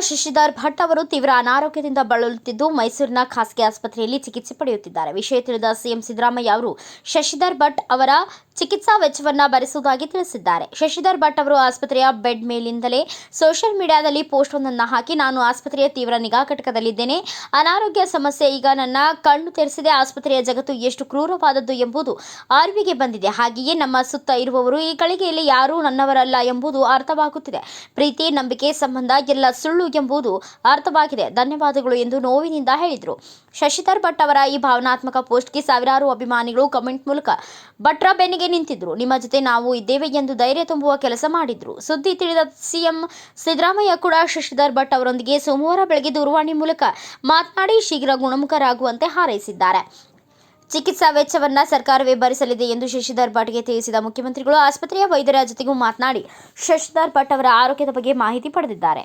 ಶಶಿಧರ್ ಭಟ್ ಅವರು ತೀವ್ರ ಅನಾರೋಗ್ಯದಿಂದ ಬಳಲುತ್ತಿದ್ದು ಮೈಸೂರಿನ ಖಾಸಗಿ ಆಸ್ಪತ್ರೆಯಲ್ಲಿ ಚಿಕಿತ್ಸೆ ಪಡೆಯುತ್ತಿದ್ದಾರೆ. ವಿಷಯ ತಿಳಿದ ಸಿಎಂ ಸಿದ್ದರಾಮಯ್ಯ ಅವರು, ಶಶಿಧರ್ ಭಟ್ ಅವರ ಚಿಕಿತ್ಸಾ ವೆಚ್ಚವನ್ನ ಭರಿಸುವುದಾಗಿ ತಿಳಿಸಿದ್ದಾರೆ. ಶಶಿಧರ್ ಭಟ್ ಅವರು ಆಸ್ಪತ್ರೆಯ ಬೆಡ್ ಮೇಲಿಂದಲೇ ಸೋಷಿಯಲ್ ಮೀಡಿಯಾದಲ್ಲಿ ಪೋಸ್ಟ್ ಒಂದನ್ನು ಹಾಕಿ, ನಾನು ಆಸ್ಪತ್ರೆಯ ತೀವ್ರ ನಿಗಾ ಘಟಕದಲ್ಲಿದ್ದೇನೆ. ಅನಾರೋಗ್ಯ ಸಮಸ್ಯೆ ಈಗ ನನ್ನ ಕಣ್ಣು ತೆರೆಸಿದೆ. ಆಸ್ಪತ್ರೆಯ ಜಗತ್ತು ಎಷ್ಟು ಕ್ರೂರವಾದದ್ದು ಎಂಬುದು ಅರಿವಿಗೆ ಬಂದಿದೆ. ಹಾಗೆಯೇ ನಮ್ಮ ಸುತ್ತ ಇರುವವರು ಈ ಗಳಿಗೆಯಲ್ಲಿ ಯಾರೂ ನನ್ನವರಲ್ಲ ಎಂಬುದು ಅರ್ಥವಾಗುತ್ತಿದೆ. ಪ್ರೀತಿ, ನಂಬಿಕೆ ಸಂಬಂಧ ಎಲ್ಲ ಸುಳ್ಳು ಎಂಬುದು ಅರ್ಥವಾಗಿದೆ. ಧನ್ಯವಾದಗಳು ಎಂದು ನೋವಿನಿಂದ ಹೇಳಿದರು. ಶಶಿಧರ್ ಭಟ್ ಅವರ ಈ ಭಾವನಾತ್ಮಕ ಪೋಸ್ಟ್ಗೆ ಸಾವಿರಾರು ಅಭಿಮಾನಿಗಳು ಕಮೆಂಟ್ ಮೂಲಕ ಭಟ್ರ ಬೆನ್ನಿಗೆ ನಿಂತಿದ್ರು. ನಿಮ್ಮ ಜೊತೆ ನಾವು ಇದ್ದೇವೆ ಎಂದು ಧೈರ್ಯ ತುಂಬುವ ಕೆಲಸ ಮಾಡಿದ್ರು. ಸುದ್ದಿ ತಿಳಿದ ಸಿಎಂ ಸಿದ್ದರಾಮಯ್ಯ ಕೂಡ ಶಶಿಧರ್ ಭಟ್ ಅವರೊಂದಿಗೆ ಸೋಮವಾರ ಬೆಳಗ್ಗೆ ದೂರವಾಣಿ ಮೂಲಕ ಮಾತನಾಡಿ ಶೀಘ್ರ ಗುಣಮುಖರಾಗುವಂತೆ ಹಾರೈಸಿದ್ದಾರೆ. ಚಿಕಿತ್ಸಾ ವೆಚ್ಚವನ್ನ ಸರ್ಕಾರವೇ ಭರಿಸಲಿದೆ ಎಂದು ಶಶಿಧರ್ ಭಟ್ಗೆ ತಿಳಿಸಿದ ಮುಖ್ಯಮಂತ್ರಿಗಳು ಆಸ್ಪತ್ರೆಯ ವೈದ್ಯರ ಜೊತೆಗೂ ಮಾತನಾಡಿ, ಶಶಿಧರ್ ಭಟ್ ಅವರ ಆರೋಗ್ಯದ ಬಗ್ಗೆ ಮಾಹಿತಿ ಪಡೆದಿದ್ದಾರೆ.